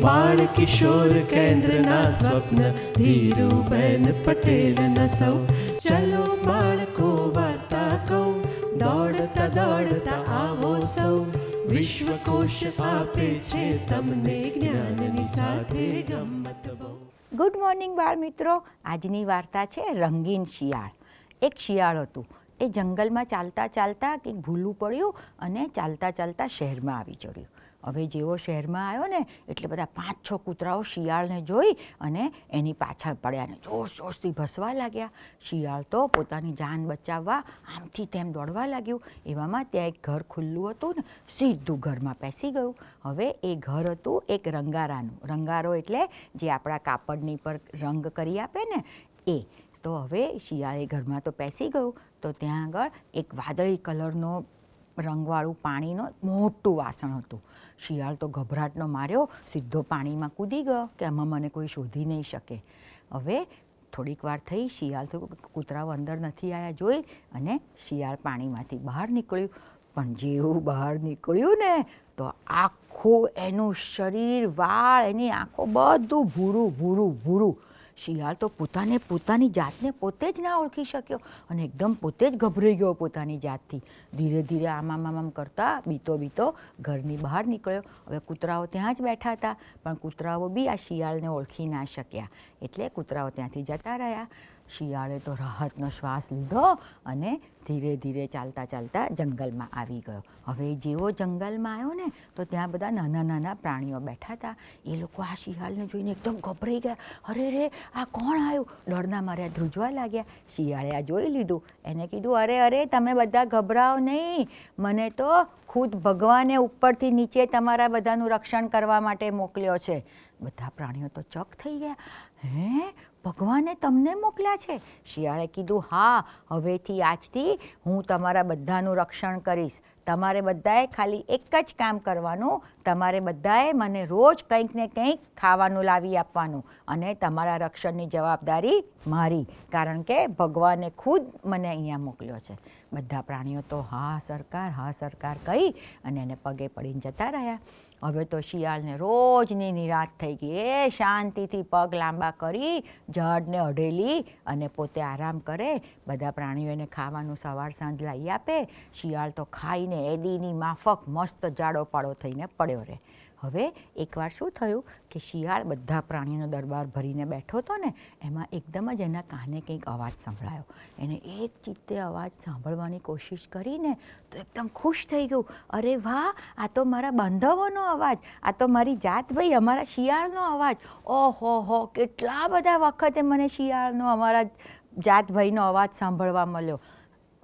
બાળ કિશોર કેન્દ્રના સ્વપ્ન ધીરુબેન પટેલના સૌ ચલો બાળકો વાર્તા કહું દોડતા દોડતા આવો સૌ વિશ્વકોશ આપે છે તમને જ્ઞાનની સાથે ગમત ગુડ મોર્નિંગ બાળ મિત્રો આજની વાર્તા છે રંગીન શિયાળ એક શિયાળ હતું એ જંગલમાં ચાલતા ચાલતા કંઈક ભૂલું પડ્યું અને ચાલતા ચાલતા શહેરમાં આવી ચડ્યું। હવે જેવો શહેરમાં આવ્યો ને, એટલે બધા પાંચ છ કૂતરાઓ શિયાળને જોઈ અને એની પાછળ પડ્યા ને જોશ જોશથી ભસવા લાગ્યા. શિયાળ તો પોતાની જાન બચાવવા આમથી તેમ દોડવા લાગ્યું. એવામાં ત્યાં એક ઘર ખુલ્લું હતું ને, સીધું ઘરમાં પેસી ગયું. હવે એ ઘર હતું એક રંગારાનું. રંગારો એટલે જે આપણા કાપડની પર રંગ કરી આપે ને, એ. તો હવે શિયાળે ઘરમાં તો પેસી ગયું. તો ત્યાં આગળ એક વાદળી કલરનો રંગવાળું પાણીનો મોટું વાસણ હતું. શિયાળ તો ગભરાટનો માર્યો, સીધો પાણીમાં કૂદી ગયો કે આમાં મને કોઈ શોધી નહીં શકે. હવે થોડીક વાર થઈ, શિયાળ તો કૂતરાઓ અંદર નથી આવ્યા જોઈ અને શિયાળ પાણીમાંથી બહાર નીકળ્યું. પણ જેવું બહાર નીકળ્યું ને, તો આખું એનું શરીર, વાળ, એની આંખો બધું ભૂરું ભૂરું ભૂરું. શિયાળ તો પોતાને પોતાની જાતને પોતે જ ના ઓળખી શક્યો અને એકદમ પોતે જ ગભરાઈ ગયો પોતાની જાતથી. ધીરે ધીરે આમ આમ આમ કરતા બીતો બીતો ઘરની બહાર નીકળ્યો. હવે કૂતરાઓ ત્યાં જ બેઠા હતા, પણ કૂતરાઓ બી આ શિયાળને ઓળખી ના શક્યા. એટલે કૂતરાઓ ત્યાંથી જતા રહ્યા. શિયાળે તો રાહતનો શ્વાસ લીધો અને ધીરે ધીરે ચાલતા ચાલતા જંગલમાં આવી ગયો. હવે જેવો જંગલમાં આવ્યો ને, તો ત્યાં બધા નાના નાના પ્રાણીઓ બેઠા હતા. એ લોકો આ શિયાળને જોઈને એકદમ ગભરાઈ ગયા. અરે રે, આ કોણ આવ્યું? ડરના માર્યા ધ્રુજવા લાગ્યા. શિયાળે આ જોઈ લીધું. એને કીધું, અરે અરે, તમે બધા ગભરાઓ નહીં. મને તો ખુદ ભગવાને ઉપરથી નીચે તમારા બધાનું રક્ષણ કરવા માટે મોકલ્યો છે. બધા પ્રાણીઓ તો ચક થઈ ગયા. હે? ભગવાને તમને મોકલ્યા છે? શિયાળે કીધું, હા, હવેથી આજથી હું તમારા બધાનું રક્ષણ કરીશ. તમારે બધાએ ખાલી એક જ કામ કરવાનું. તમારે બધાએ મને રોજ કંઈક ને કંઈક ખાવાનું લાવી આપવાનું. અને તમારા રક્ષણની જવાબદારી મારી. કારણ કે ભગવાને ખુદ મને અહીંયા મોકલ્યો છે. બધા પ્રાણીઓ તો, હા, સરકાર હા, સરકાર કહી અને એને પગે પડીને જતા રહ્યા. હવે તો શિયાળને રોજની નિરાશ થઈ ગઈ એ શાંતિથી પગ લાંબા કરી ઝાડને અઢેલી અને પોતે આરામ કરે. બધા પ્રાણીઓને ખાવાનું સવાર સાંજ લાવી આપે. શિયાળ તો ખાઈને એદીની માફક મસ્ત જાડો પાડો થઈને પડ્યો રહે. હવે એકવાર શું થયું કે શિયાળ બધા પ્રાણીનો દરબાર ભરીને બેઠો હતો ને, એમાં એકદમ જ એના કાને કંઈક અવાજ સંભળાયો. એને એક ચિત્તે અવાજ સાંભળવાની કોશિશ કરીને તો એકદમ ખુશ થઈ ગયું. અરે વાહ, આ તો મારા બાંધવોનો અવાજ, આ તો મારી જાત ભાઈ, અમારા શિયાળનો અવાજ. ઓહો હો, કેટલા બધા વખતે મને શિયાળનો અમારા જાતભાઈનો અવાજ સાંભળવા મળ્યો.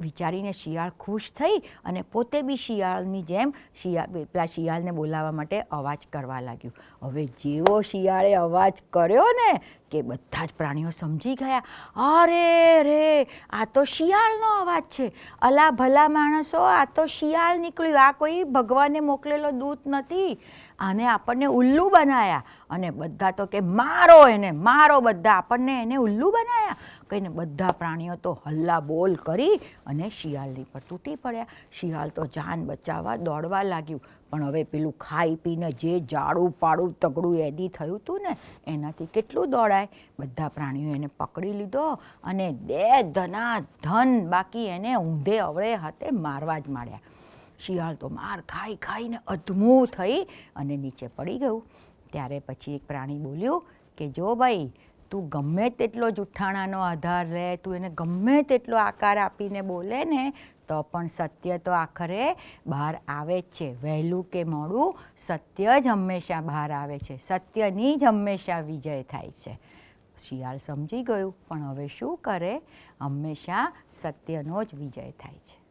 વિચારીને શિયાળ ખુશ થઈ અને પોતે બી શિયાળની જેમ શિયાળ પેલા શિયાળને બોલાવવા માટે અવાજ કરવા લાગ્યું. હવે જેવો શિયાળે અવાજ કર્યો ને કે બધા જ પ્રાણીઓ સમજી ગયા. અરે રે, આ તો શિયાળનો અવાજ છે. અલા ભલા માણસો, આ તો શિયાળ નીકળ્યું. આ કોઈ ભગવાને મોકલેલો દૂત નથી. આને આપણને ઉલ્લુ બનાયા. અને બધા તો કે, મારો એને, મારો બધા. આપણને એને ઉલ્લુ બનાયા. કહીને બધા પ્રાણીઓ તો હલ્લા બોલ કરી અને શિયાળની પર તૂટી પડ્યા. શિયાળ તો જાન બચાવવા દોડવા લાગ્યું. પણ હવે પેલું ખાઈ પીને જે જાડું પાડું તગડું એદી થયું હતું ને, એનાથી કેટલું દોડાય? બધા પ્રાણીઓ એને પકડી લીધો અને બે ધના ધન બાકી એને ઊંધે અવળે હાથે મારવા જ માંડ્યા શિયાળ તો માર ખાઈ ખાઈને અધમું થઈ અને નીચે પડી ગયું. ત્યારે પછી એક પ્રાણી બોલ્યું કે, જો ભાઈ તું ગમે તેટલો જુઠ્ઠાણાનો આધાર રહે, તું એને ગમે તેટલો આકાર આપીને બોલે ને, તો પણ સત્ય તો આખરે બહાર આવે જ છે. વહેલું કે મોડું, સત્ય જ હંમેશા બહાર આવે છે. સત્યની જ હંમેશા વિજય થાય છે. શિયાળ સમજી ગયું, પણ હવે શું કરે? હંમેશા સત્યનો જ વિજય થાય છે.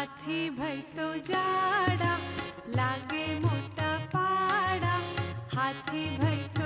હાથી ભાઈ તો જાડા લાગે મોટા પાડા હાથી ભાઈ